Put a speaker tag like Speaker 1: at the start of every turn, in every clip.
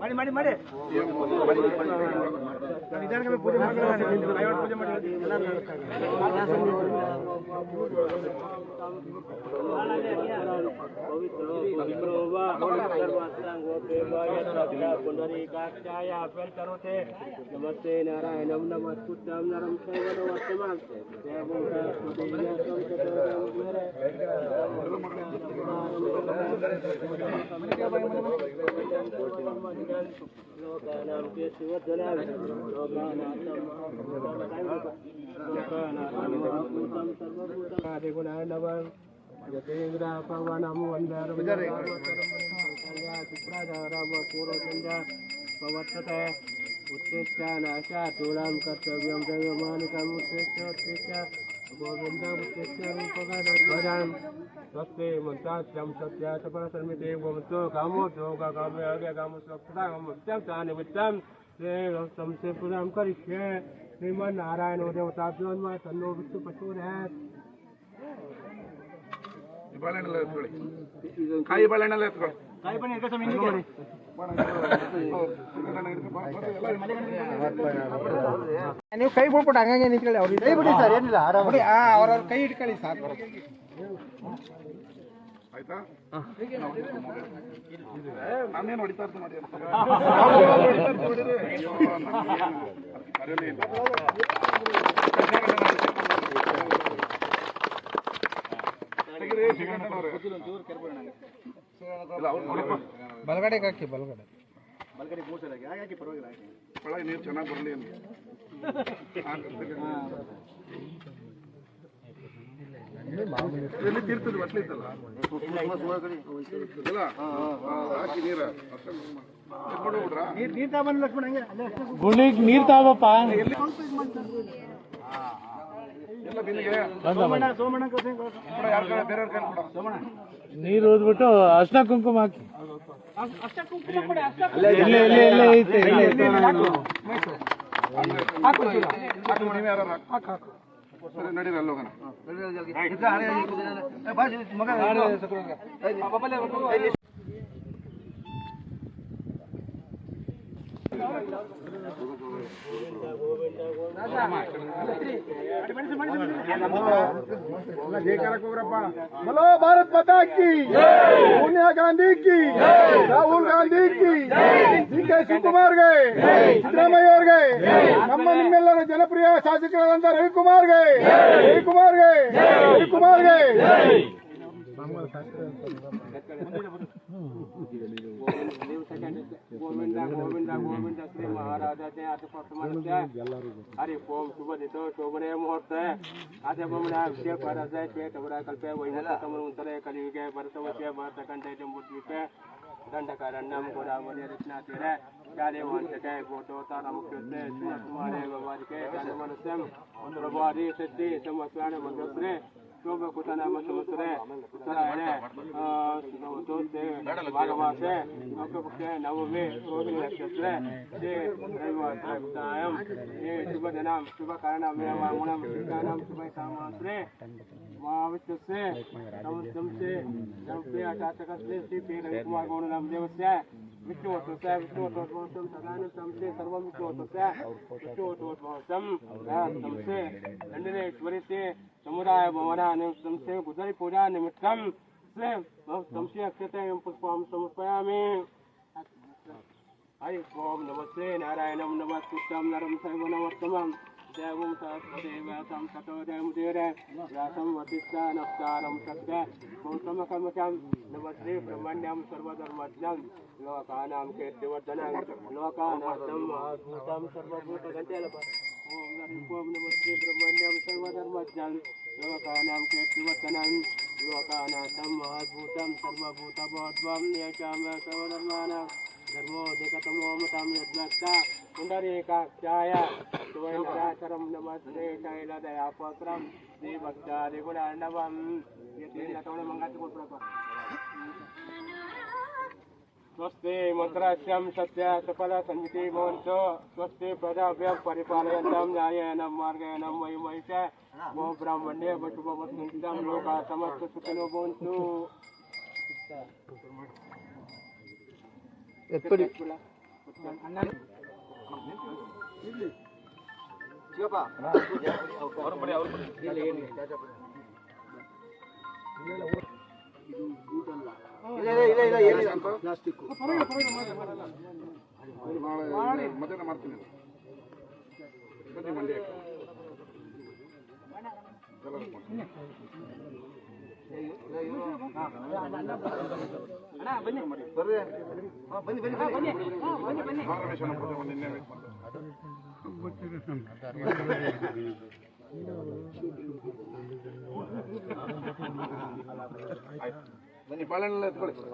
Speaker 1: ಮಾಡಿ ಮಾಡಿ ಮಾಡಿ ನಿಧಾನಕ್ಕೆ ಪೂಜೆ ಮಾಡ್ಕೊಳ್ಳೋಣ ದಯವಿಟ್ಟು ಪೂಜೆ ಮಾಡಿ ಎಲ್ಲರೂ
Speaker 2: पवित्रो पवित्रो वा सर्वास्ताङ्गोपेवाय पुनरीकाक्षाय करोते नमस्ते नारायणं नमस्कुत्यं नरं चैव జతేంద్ర పవనము వందరం చిత్రాధారమ పూర్వచంద్ర ప్రవర్తత ఉత్తిష్ట కర్తవ్యం దైవమానికం ఉత్తిష్ట ఉత్తిష్ట ગોવિંદમ સ્વસ્તે મંતા શ્રમ સત્યા સફળ સમિતિ ગોમતો કામો યોગા કામે અગે કામો સ્વચ્છતા કામો અત્યંત
Speaker 3: અને વિત્તમ સમસે પ્રણામ કરી છે
Speaker 1: શ્રીમન નારાયણ ઉદય તાપજોનમાં સન્નો વિષ્ણુ ನೀವು ಕೈ ಬಿಡ್ಬಿಟ್ಟು ಹಂಗಂಗೆ ನಿಂತ್ಕೊಳ್ಳಿ ಅವ್ರಿಗೆ ಕೈ ಬಿಡಿ ಸರ್ ಏನಿಲ್ಲ ಆರಾಮ ಅವ್ರವ್ರ ಕೈ ಇಟ್ಕೊಳ್ಳಿ ಸಾಕು.
Speaker 3: ಆಯ್ತಾ ನಾನೇನು ಹೊಡಿತಾ ಇರ್ತೀನಿ ನೋಡಿ ಮರೆಯಲೇ ಇಲ್ಲ ತೆಗೀರಿ, ಶ್ರೀಕಂಠನವ್ರೆ. ಇಲ್ಲ, ಅವ್ರು ನೋಡಪ್ಪ.
Speaker 1: ಬಲಗಡೆಗೆ ಹಾಕಿ ಬಲಗಡೆ.
Speaker 3: ಒಳಗೆ ನೀರು ಚೆನ್ನಾಗಿ ಬರಲಿ ಅಂತ ಹಾಕು. ಎಲ್ಲಿ ತೀರ್ತದೆ ಬಟ್ಲಿ ಇತ್ತಲ್ಲ ಇಲ್ಲ? ಹಾಕಿ ನೀರ
Speaker 1: ನೀರು ನೀರು ತಗೊಂಡು ಲಕ್ಷ್ಮಣ ಹಂಗೆ. ಅಲ್ಲೇ ಅಷ್ಟೇ.
Speaker 2: ಗುಣಿಗೆ ನೀರು ತಾವಪ್ಪ. ನೀರು ಓದ್ಬಿಟ್ಟು ಅರ್ಶನ ಕುಂಕುಮ ಹಾಕಿ. ಇಲ್ಲೇ ಇಲ್ಲೇ ಇಲ್ಲೇ ಐತೆ
Speaker 3: ನಡೀರಿ ಅಲ್ಲಿ ಹೋಗೋಣ.
Speaker 1: बोलो भारत माता की सोनिया गांधी की ರಾಹುಲ್ ಗಾಂಧಿ ಕಿ ಡಿ ಕೆ ಶಿವಕುಮಾರ್ಗೆ ಸಿದ್ದರಾಮಯ್ಯ ಅವ್ರಿಗೆ ನಮ್ಮ ನಿಮ್ಮೆಲ್ಲರ ಜನಪ್ರಿಯ ಶಾಸಕರಾದಂತ ರವಿಕುಮಾರ್ಗೆ ರವಿಕುಮಾರ್ಗೆ ರವಿಕುಮಾರ್ಗೆ
Speaker 2: ಗೋವಿಂದ ಗೋವಿಂದ ಗೋವಿಂದ ಶ್ರೀ ಮಹಾರಾಜತೆ ಅತಿಪತ್ತಮನಸ್ಯ ಹರಿ ಓಂ ಶುಭ ದಿತೋ ಶೋಭನೆ ಮುಹೂರ್ತ ಆದ ಬಮಣ ಅಭಿಷೇಕ ಪರಸ ಶ್ವೇತವರ ಕಲ್ಪೆ ವೈಮತಮನುಂತರೆ ಕಲಿಯುಗೆ ಭರತವಸ್ಯ ಭಾರತ ಕಂಠೆ ಜಂಬುದ್ವೀಪೆ ದಂಡಕಾರಣ್ಯಂ ಗೋದಾವರಿ ರತ್ನಾತೀರೆ ಶಾಲೆ ವಾಂಚಕೆ ಗೋಟೋತಾರ ಮುಖ್ಯಸ್ಥೆ ಕುಮಾರೇ ಭಗವಾದಿಕೆ ಧನುಮನಸ್ಯಂ ಪ್ರಭಾರಿ ಸಿದ್ಧಿ ಸಮಸ್ವಾನ tumekutana mashamasure taraene utose varvase nokapukte navame rohini nakshatre de raivatsa kutayam e shubha dhanam shubha karanam e vamunam shubhanam shubha samasure महाविष्णुसे नमस्तम से नमस्ते आचार्य से श्री पे रवि कुमार गौड़ नामदेव से विश्वोत्तस्य विश्वोत्तम समुदाय भवनानंदम से पूजा निमित्त से संशय अक्षते एवं पुष्पाम नमस्ते नारायणम नमस्कृतम नरम सर्वनवत्तमम देवं व्यासं ततो देवमुदीरे व्यासं वसिष्ठा नमस्कारं सत्य गौतमकमकं नमस्ते ब्रह्मण्यं सर्वधर्मज्ञं, लोकानां कीर्तिवर्धनं लोकानाथं महाभूतं सर्वभूतगञ्जलप ॐ नमस्ते ब्रह्मण्यं सर्वधर्मज्ञं, लोकानां कीर्तिवर्धनं लोकानाथं महाभूतं सर्वभूतबोध्वं, येषां सर्वधर्माणां धर्मोऽधिकतमो मतं यज्ञस्ता पुण्डरीकाक्षाय सुवर्णराचरं नमस्ते शैलदयापत्रं श्रीभक्तादिगुणार्णवं यतीन्द्रतोणमङ्गलकुप्रभ स्वस्ति मन्त्रास्यं सत्य सफल सन्मिति भवन्तु स्वस्ति प्रजाभ्यः परिपालयन्तां न्यायेन मार्गेण मयि मयि च मो ब्राह्मण्ये वटुपवस्मिन्तां लोकाः समस्त सुखिनो भवन्तु
Speaker 3: ನಾಳೆ ಮಧ್ಯಾಹ್ನ ಮಾಡ್ತೀನಿ ಬನ್ನಿ ಮಂಡ್ಯಕ್ಕೆ. ಬನ್ನಿ. ಬಾಳೆಹಣ್ಣೆಲ್ಲ ಎತ್ಕೊಳ್ಳಿ ಎಲ್ಲ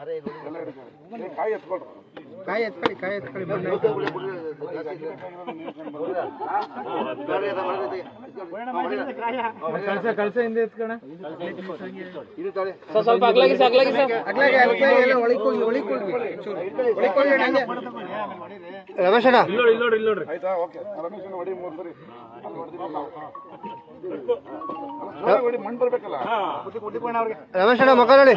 Speaker 3: ಕಾಯಿ ಎತ್ಕೊಳ್ರಿ.
Speaker 1: ಕಾಯಿ ಎತ್ಕೊಳ್ಳಿ ಕಾಯಿ ಎತ್ಕೊಳ್ಳಿ. ಕಳ್ಸ ಕಳ್ಸ ಹಿಂದೆ ಎತ್ಕೋಣ. ಅಗ್ಲಾಗೆ ಅಗ್ಲಾಗೆ ಎಲ್ಲ ಒಳಗ್ ಹೋಗಿ. ಒಳಗ್ ಹೋಗಿ ಚೂರು. ಒಳಗ್ ಹೋಗಿ ಹಂಗೆ.
Speaker 3: ಆಯ್ತಾ? ಓಕೆ. ರಮೇಶ್ ಅಣ್ಣ ಹೊಡಿ ಮೂರು ಸರಿ. ಹೊಡಿ ಮಣ್ಣು ಬರ್ಬೇಕಲ್ಲ?
Speaker 1: ರಮೇಶಣ್ಣ ಮಕ್ಕ ನೋಡಿ.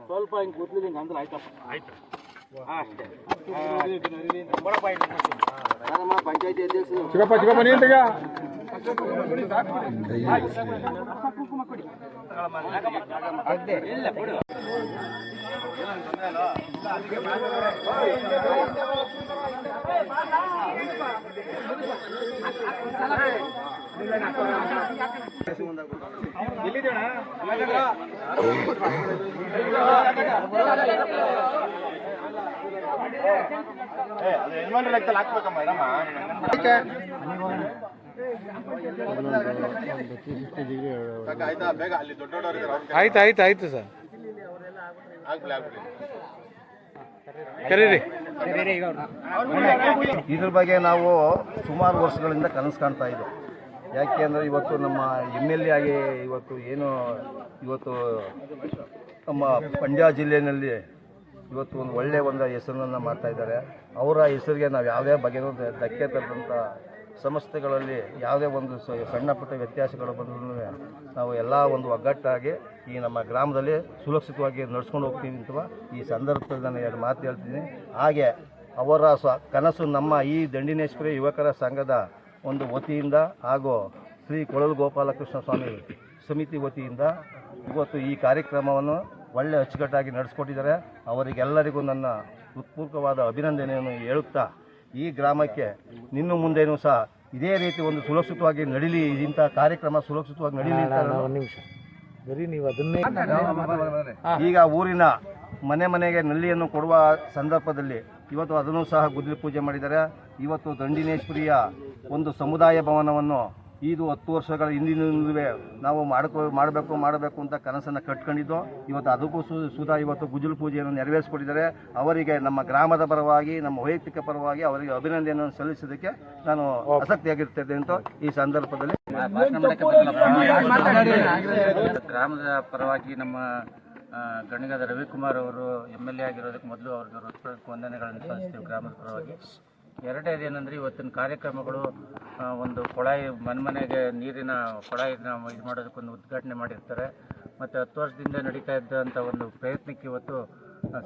Speaker 2: ಸ್ವಲ್ಪ ಹಿಂಗೆ ಕೂತ್ಲಿ ಅಂದ್ರೆ ಆಯ್ತಪ್ಪ ಆಯ್ತು ಅಷ್ಟೇ ಪಂಚಾಯತಿ ಅಧ್ಯಕ್ಷರು
Speaker 3: ಚಿಕ್ಕಪ್ಪ ಚಿಕ್ಕಪ್ಪ
Speaker 1: ಆಯ್ತು ಆಯ್ತು ಆಯ್ತು ಸರ್. ಕರೀರಿ.
Speaker 4: ಇದ್ರ ಬಗ್ಗೆ ನಾವು ಸುಮಾರು ವರ್ಷಗಳಿಂದ ಕನಸು ಕಾಣ್ತಾ ಇದ್ದೋ. ಯಾಕೆ ಅಂದರೆ ಇವತ್ತು ನಮ್ಮ ಎಂ ಎಲ್ ಎ ಆಗಿ ಇವತ್ತು ಏನು ಇವತ್ತು ನಮ್ಮ ಪಂಡ್ಯ ಜಿಲ್ಲೆಯಲ್ಲಿ ಇವತ್ತು ಒಂದು ಒಳ್ಳೆಯ ಒಂದು ಹೆಸರನ್ನು ಮಾಡ್ತಾ ಇದ್ದಾರೆ. ಅವರ ಹೆಸರಿಗೆ ನಾವು ಯಾವುದೇ ಬಗೆನೂ ದ- ಧಕ್ಕೆ ತರದಂಥ ಸಂಸ್ಥೆಗಳಲ್ಲಿ ಯಾವುದೇ ಒಂದು ಸಣ್ಣ ಪುಟ್ಟ ವ್ಯತ್ಯಾಸಗಳು ಬಂದ್ರೂ ನಾವು ಎಲ್ಲ ಒಂದು ಒಗ್ಗಟ್ಟಾಗಿ ಈ ನಮ್ಮ ಗ್ರಾಮದಲ್ಲಿ ಸುರಕ್ಷಿತವಾಗಿ ನಡೆಸ್ಕೊಂಡು ಹೋಗ್ತೀವಿ ಅಥವಾ ಈ ಸಂದರ್ಭದಲ್ಲಿ ನಾನು ಎರಡು ಮಾತು ಹೇಳ್ತೀನಿ. ಹಾಗೆ ಅವರ ಸ ಕನಸು ನಮ್ಮ ಈ ದಂಡಿನೇಶ್ವರಿ ಯುವಕರ ಸಂಘದ ಒಂದು ವತಿಯಿಂದ ಹಾಗೂ ಶ್ರೀ ಕೊಳಲು ಗೋಪಾಲಕೃಷ್ಣ ಸ್ವಾಮಿ ಸಮಿತಿ ವತಿಯಿಂದ ಇವತ್ತು ಈ ಕಾರ್ಯಕ್ರಮವನ್ನು ಒಳ್ಳೆ ಅಚ್ಚುಕಟ್ಟಾಗಿ ನಡೆಸ್ಕೊಟ್ಟಿದ್ದಾರೆ. ಅವರಿಗೆಲ್ಲರಿಗೂ ನನ್ನ ಹೃತ್ಪೂರ್ವಕವಾದ ಅಭಿನಂದನೆಯನ್ನು ಹೇಳುತ್ತಾ ಈ ಗ್ರಾಮಕ್ಕೆ ನಿನ್ನ ಮುಂದೇನೂ ಸಹ ಇದೇ ರೀತಿ ಒಂದು ಸುರಕ್ಷಿತವಾಗಿ ನಡೀಲಿ ಇಂಥ ಕಾರ್ಯಕ್ರಮ ಸುರಕ್ಷಿತವಾಗಿ ನಡೀಲಿ ಅಂತ ನಾನು-
Speaker 1: ನಿಮಿಷ. ಬರೀ ನೀವು ಅದನ್ನೇ
Speaker 4: ಈಗ ಊರಿನ ಮನೆ ಮನೆಗೆ ನಲ್ಲಿಯನ್ನು ಕೊಡುವ ಸಂದರ್ಭದಲ್ಲಿ ಇವತ್ತು ಅದನ್ನು ಸಹ ಗುದ್ದಲಿ ಪೂಜೆ ಮಾಡಿದ್ದಾರೆ. ಇವತ್ತು ದಂಡಿನೇಶ್ವರಿಯ ಒಂದು ಸಮುದಾಯ ಭವನವನ್ನು ಇದು ಹತ್ತು ವರ್ಷಗಳ ಹಿಂದಿನಿಂದಲೇ ನಾವು ಮಾಡ್ಕೊ ಮಾಡಬೇಕು ಮಾಡಬೇಕು ಅಂತ ಕನಸನ್ನು ಕಟ್ಕೊಂಡಿದ್ದು ಇವತ್ತು ಅದಕ್ಕೂ ಸು ಸುಧಾ ಇವತ್ತು ಗುಜುಲ್ ಪೂಜೆಯನ್ನು ನೆರವೇರಿಸ್ಕೊಟ್ಟಿದ್ದಾರೆ. ಅವರಿಗೆ ನಮ್ಮ ಗ್ರಾಮದ ಪರವಾಗಿ ನಮ್ಮ ವೈಯಕ್ತಿಕ ಪರವಾಗಿ ಅವರಿಗೆ ಅಭಿನಂದನೆಯನ್ನು ಸಲ್ಲಿಸೋದಕ್ಕೆ ನಾನು ಆಸಕ್ತಿಯಾಗಿರ್ತೇನೆ ಅಂತ ಈ ಸಂದರ್ಭದಲ್ಲಿ
Speaker 5: ಗ್ರಾಮದ ಪರವಾಗಿ ನಮ್ಮ ಗಣಿಗಾದ ಗಣಿಗದ ರವಿಕುಮಾರ್ ಅವರು ಎಂ ಎಲ್ ಎ ಆಗಿರೋದಕ್ಕೆ ಮೊದಲು ಅವ್ರಿಗೆ ಹೃತ್ಪೂರ್ವಕ ವಂದನೆಗಳನ್ನು ಸಲ್ಲಿಸ್ತೀವಿ ಗ್ರಾಮದ ಪರವಾಗಿ. ಎರಡನೇದು ಏನಂದ್ರೆ ಇವತ್ತಿನ ಕಾರ್ಯಕ್ರಮಗಳು ಒಂದು ಕೊಳಾಯಿ ಮನೆ ಮನೆಗೆ ನೀರಿನ ಕೊಳಾಯಿನ ಇದು ಮಾಡೋದಕ್ಕೊಂದು ಉದ್ಘಾಟನೆ ಮಾಡಿರ್ತಾರೆ. ಮತ್ತು ಹತ್ತು ವರ್ಷದಿಂದ ನಡೀತಾ ಇದ್ದಂಥ ಒಂದು ಪ್ರಯತ್ನಕ್ಕೆ ಇವತ್ತು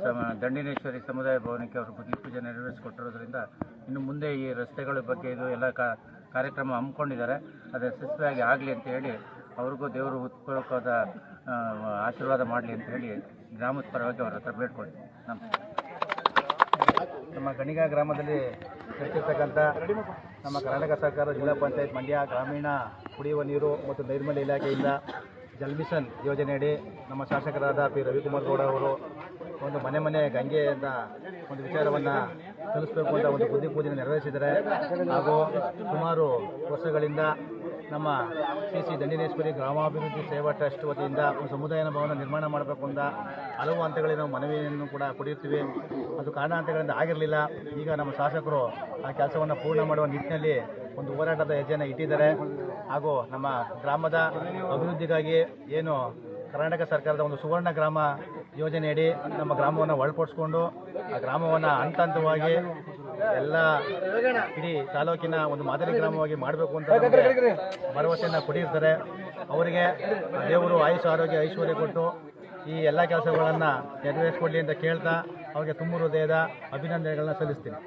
Speaker 5: ಸಮ, ದಂಡಿನೇಶ್ವರಿ ಸಮುದಾಯ ಭವನಕ್ಕೆ ಅವರು ಬುದ್ಧಿ ಪೂಜೆ ನೆರವೇರಿಸಿಕೊಟ್ಟಿರೋದ್ರಿಂದ ಇನ್ನು ಮುಂದೆ ಈ ರಸ್ತೆಗಳ ಬಗ್ಗೆ ಇದು ಎಲ್ಲ ಕಾರ್ಯಕ್ರಮ ಹಮ್ಮಿಕೊಂಡಿದ್ದಾರೆ. ಅದು ಯಶಸ್ವಿಯಾಗಿ ಆಗಲಿ ಅಂತ ಹೇಳಿ ಅವ್ರಿಗೂ ದೇವರು ಉತ್ಪೂರ್ವಕವಾದ ಆಶೀರ್ವಾದ ಮಾಡಲಿ ಅಂತ ಹೇಳಿ ಗ್ರಾಮದ ಪರವಾಗಿ ಅವ್ರ ಹತ್ರ ಬೇಡ್ಕೊಳ್ತೀನಿ. ನಮಸ್ಕಾರ.
Speaker 1: ನಮ್ಮ ಗಣಿಗ ಗ್ರಾಮದಲ್ಲಿ ನಡೆಸಿರ್ತಕ್ಕಂಥ ನಮ್ಮ ಕರ್ನಾಟಕ ಸರ್ಕಾರ ಜಿಲ್ಲಾ ಪಂಚಾಯತ್ ಮಂಡ್ಯ ಗ್ರಾಮೀಣ ಕುಡಿಯುವ ನೀರು ಮತ್ತು ನೈರ್ಮಲ್ಯ ಇಲಾಖೆಯಿಂದ ಜಲ್ ಮಿಷನ್ ಯೋಜನೆಯಡಿ ನಮ್ಮ ಶಾಸಕರಾದ ಪಿ. ರವಿಕುಮಾರ್ ಗೌಡ ಅವರು ಒಂದು ಮನೆ ಮನೆ ಗಂಗೆಯಿಂದ ಒಂದು ವಿಚಾರವನ್ನು ತಿಳಿಸ್ಬೇಕು ಅಂತ ಒಂದು ಬುದ್ಧಿ ಪೂಜೆ ನೆರವೇರಿಸಿದ್ದಾರೆ. ಹಾಗೂ ಸುಮಾರು ವರ್ಷಗಳಿಂದ ನಮ್ಮ ಶ್ರೀ ಶ್ರೀ ದಂಡಿನೇಶ್ವರಿ ಗ್ರಾಮಾಭಿವೃದ್ಧಿ ಸೇವಾ ಟ್ರಸ್ಟ್ ವತಿಯಿಂದ ಒಂದು ಸಮುದಾಯ ಭವನ ನಿರ್ಮಾಣ ಮಾಡಬೇಕು ಅಂತ ಹಲವು ಹಂತಗಳಲ್ಲಿ ನಾವು ಮನವಿಯನ್ನು ಕೂಡ ಕೊಡಿರ್ತೀವಿ. ಅದು ಕಾರಣಾಂತರಗಳಿಂದ ಆಗಿರಲಿಲ್ಲ. ಈಗ ನಮ್ಮ ಶಾಸಕರು ಆ ಕೆಲಸವನ್ನು ಪೂರ್ಣ ಮಾಡುವ ನಿಟ್ಟಿನಲ್ಲಿ ಒಂದು ಹೋರಾಟದ ಹೆಜ್ಜೆಯನ್ನು ಇಟ್ಟಿದ್ದಾರೆ. ಹಾಗೂ ನಮ್ಮ ಗ್ರಾಮದ ಅಭಿವೃದ್ಧಿಗಾಗಿ ಏನು ಕರ್ನಾಟಕ ಸರ್ಕಾರದ ಒಂದು ಸುವರ್ಣ ಗ್ರಾಮ ಯೋಜನೆಯಡಿ ನಮ್ಮ ಗ್ರಾಮವನ್ನು ಒಳಪಡಿಸ್ಕೊಂಡು ಆ ಗ್ರಾಮವನ್ನು ಹಂತ ಹಂತವಾಗಿ ಎಲ್ಲ ಇಡೀ ತಾಲೂಕಿನ ಒಂದು ಮಾದರಿ ಗ್ರಾಮವಾಗಿ ಮಾಡಬೇಕು ಅಂತ ಭರವಸೆಯನ್ನು ಕೊಟ್ಟಿರ್ತಾರೆ. ಅವರಿಗೆ ದೇವರು ಆಯುಷ ಆರೋಗ್ಯ ಐಶ್ವರ್ಯ ಕೊಟ್ಟು ಈ ಎಲ್ಲ ಕೆಲಸಗಳನ್ನು ನೆರವೇರಿಸ್ಕೊಡ್ಲಿ ಅಂತ ಕೇಳ್ತಾ ಅವರಿಗೆ ತುಂಬ ಹೃದಯದ ಅಭಿನಂದನೆಗಳನ್ನ ಸಲ್ಲಿಸ್ತೀನಿ.